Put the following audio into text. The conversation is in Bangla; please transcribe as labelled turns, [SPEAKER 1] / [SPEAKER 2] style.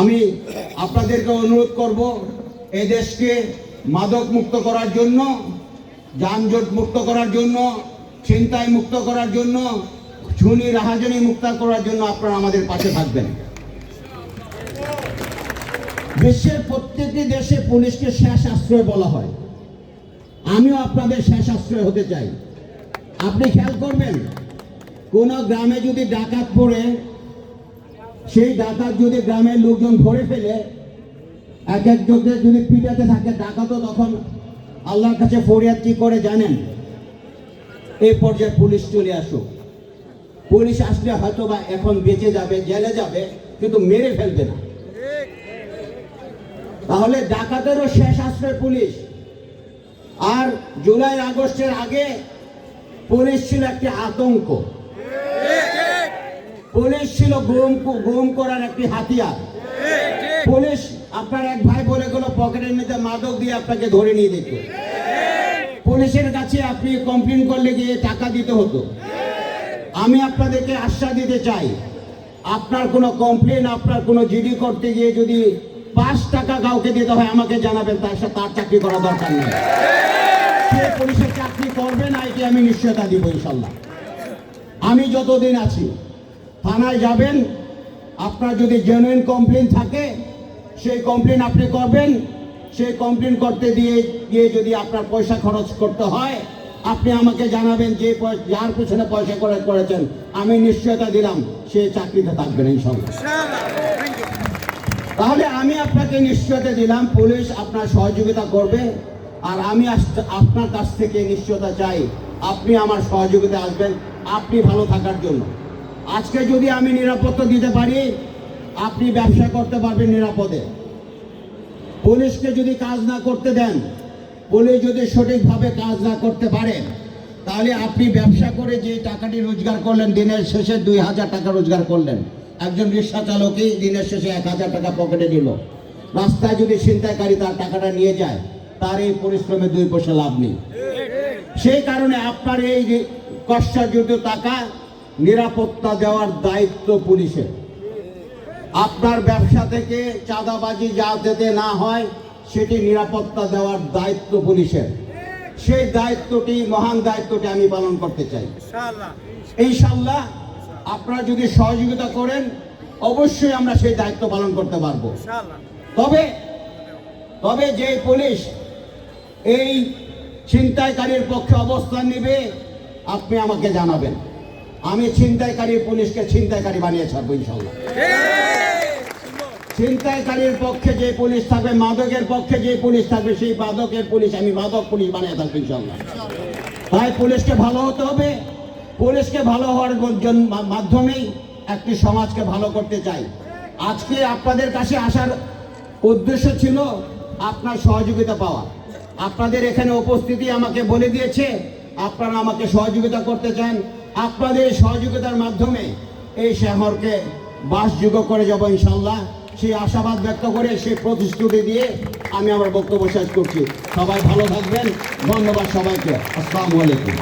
[SPEAKER 1] আমি আপনাদেরকে অনুরোধ করব এই দেশকে মাদক মুক্ত করার জন্য, যানজট মুক্ত করার জন্য, ছিনতাই মুক্ত করার জন্য ছুনি রাহাজনি মুক্ত করার জন্য আপনারা আমাদের পাশে থাকবেন। বিশ্বের প্রত্যেকটি দেশে পুলিশকে শেষ আশ্রয় বলা হয়। আমিও আপনাদের শেষ আশ্রয় হতে চাই। আপনি খেয়াল করবেন, কোন গ্রামে যদি ডাকাত পড়ে সেই ডাকাত যদি গ্রামের লোকজন ধরে ফেলে, এক একজনকে যদি পিটাতে থাকে, ডাকাতও তখন আল্লাহর কাছে ফরিয়াদ কি করে জানেন? এই পর্যায়ে পুলিশ চলে আসুক। পুলিশ আসলে হয়তো বা এখন বেঁচে যাবে, জেলে যাবে, কিন্তু মেরে ফেলবে না। তাহলে ডাকাতেরও শেষ আশ্রয় পুলিশ। আর জুলাই আগস্টের আগে পুলিশ ছিল একটি আতঙ্ক। পুলিশ ছিল গুম গুম করার একটি হাতিয়ার। পুলিশ আপনার এক ভাই বলে গেল, পকেটের মধ্যে মাদক দিয়ে আপনাকে ধরে নিয়ে যেত। পুলিশের কাছে আপনি কমপ্লেন করলে গিয়ে টাকা দিতে হতো। আমি আপনাদেরকে আশ্বাস দিতে চাই, আপনার কোনো কমপ্লেন আপনার কোনো জিডি করতে গিয়ে যদি পাঁচ টাকা কাউকে দিতে হয়, আমাকে জানাবেন, তার সাথে তার চাকরি করা দরকার নেই। সে পুলিশের চাকরি করবে না, এটি আমি নিশ্চয়তা দিব ইনশাল্লাহ। আমি যতদিন আছি থানায় যাবেন, আপনার যদি জেনুইন কমপ্লেন থাকে, সেই কমপ্লেন আপনি করবেন। সেই কমপ্লেন করতে দিয়ে গিয়ে যদি আপনার পয়সা খরচ করতে হয়, আপনি আমাকে জানাবেন যে যার পিছনে পয়সা খরচ করেছেন। আমি নিশ্চয়তা দিলাম, সে চাকরিতে থাকবেন ইনশাল্লাহ তাহলে আমি আপনাকে নিশ্চয়তা দিলাম, পুলিশ আপনার সহযোগিতা করবে। আর আমি আপনার কাছ থেকে নিশ্চয়তা চাই, আপনি আমার সহযোগিতা আসবেন। আপনি ভালো থাকার জন্য। আজকে যদি আমি নিরাপত্তা দিতে পারি, আপনি ব্যবসা করতে পারবেন নিরাপদে। পুলিশকে যদি কাজ না করতে দেন, পুলিশ যদি সঠিকভাবে কাজ না করতে পারে, তাহলে আপনি ব্যবসা করে যে টাকাটি রোজগার করলেন, দিনের শেষে দুই হাজার টাকা রোজগার করলেন। একজন রিক্সা চালকই দিনের শেষে এক হাজার টাকা পকেটে নিল। রাস্তায় যদি ছিনতাইকারী তার টাকাটা নিয়ে যায়, তার এই পরিশ্রমে দুই পয়সা লাভ নেই। সেই কারণে আপনার এই কষ্টার্জিত টাকা নিরাপত্তা দেওয়ার দায়িত্ব পুলিশের। আপনার ব্যবসা থেকে চাঁদাবাজি যা যেতে না হয় সেটি নিরাপত্তা দেওয়ার দায়িত্ব পুলিশের। সেই দায়িত্বটি মহান দায়িত্বটি আমি পালন করতে চাই। ইনশাল্লাহ আপনারা যদি সহযোগিতা করেন অবশ্যই আমরা সেই দায়িত্ব পালন করতে পারব। তবে তবে যে পুলিশ এই ছিনতাইকারীর পক্ষে অবস্থান নেবে আপনি আমাকে জানাবেন। আমি ছিনতাইকারী পুলিশকে ছিনতাইকারী বানিয়ে ছাড়বো ইনশাল্লাহ ছিনতাইকারীর পক্ষে যে পুলিশ থাকবে, মাদকের পক্ষে যে পুলিশ থাকবে, সেই মাদকের পুলিশ আমি মাদক পুলিশ বানিয়ে থাকব ইনশাল্লাহ তাই পুলিশকে ভালো হতে হবে। পুলিশকে ভালো হওয়ার মাধ্যমেই একটি সমাজকে ভালো করতে চাই। আজকে আপনাদের কাছে আসার উদ্দেশ্য ছিল আপনার সহযোগিতা পাওয়া। আপনাদের এখানে উপস্থিতি আমাকে বলে দিয়েছে। আপনারা আমাকে সহযোগিতা করতে চান। আপনাদের সহযোগিতার মাধ্যমে এই শহরকে বাসযোগ্য করে যাব ইনশাল্লাহ সেই আশাবাদ ব্যক্ত করে সেই প্রতিশ্রুতি দিয়ে আমি আমার বক্তব্য শেষ করছি। সবাই ভালো থাকবেন। ধন্যবাদ সবাইকে। আসসালামু আলাইকুম।